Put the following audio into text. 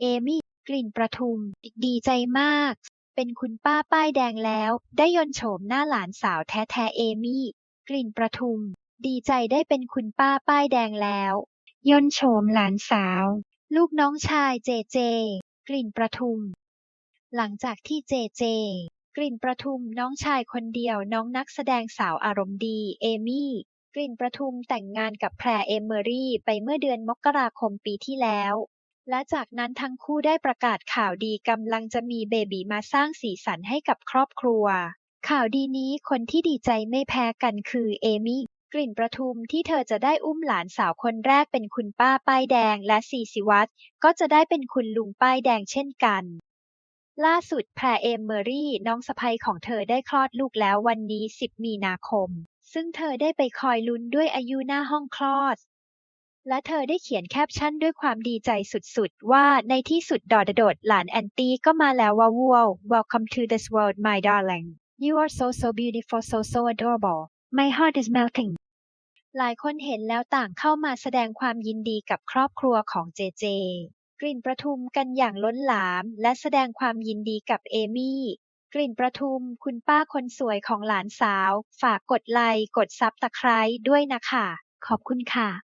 เอมี่กลิ่นประทุมดีใจมาก เป็นคุณป้าป้ายแดงแล้ว ได้ยนโฉมหน้าหลานสาวแท้ๆเอมี่ กลิ่นประทุม ดีใจได้เป็นคุณป้าป้ายแดงแล้ว ยนโฉมหลานสาว ลูกน้องชายเจเจ กลิ่นประทุม หลังจากที่เจเจ กลิ่นประทุมน้องชายคนเดียวน้องนักแสดงสาวอารมณ์ดีเอมี่กลิ่นประทุมแต่งงานกับแพรเอมเมอรี่ไปเมื่อเดือนมกราคมปีที่แล้ว และจากนั้นทั้งคู่ได้ประกาศข่าวดีกำลังจะมีเบบีมาสร้างสีสันให้กับครอบครัว ข่าวดีนี้คนที่ดีใจไม่แพ้กันคือเอมี่กลิ่นประทุมที่เธอจะได้อุ้มหลานสาวคนแรกเป็นคุณป้าป้ายแดงและซีสิวัตรก็จะได้เป็นคุณลุงป้ายแดงเช่นกัน ล่าสุดแพรเอมเมอรี่น้องสะใภ้ของเธอได้คลอดลูกแล้ววันนี้ 10 มีนาคม ซึ่งเธอได้ไปคอยลุ้นด้วยอายุหน้าห้องคลอด และเธอได้เขียนแคปชั่นด้วยความดีใจสุด ๆ ว่า ในที่สุดดอดโดด หลานแอนตี้ก็มาแล้วว่าวัว Welcome to this world my darling You are so so beautiful so so adorable My heart is melting หลายคนเห็นแล้วต่างเข้ามาแสดงความยินดีกับครอบครัวของเจเจ กลิ่นประทุมกันอย่างล้นหลาม และแสดงความยินดีกับเอมี่ กลิ่นประทุมคุณป้าคนสวยของหลานสาว ฝากกดไลค์กดซับตะไคร้ด้วยนะคะ ขอบคุณค่ะ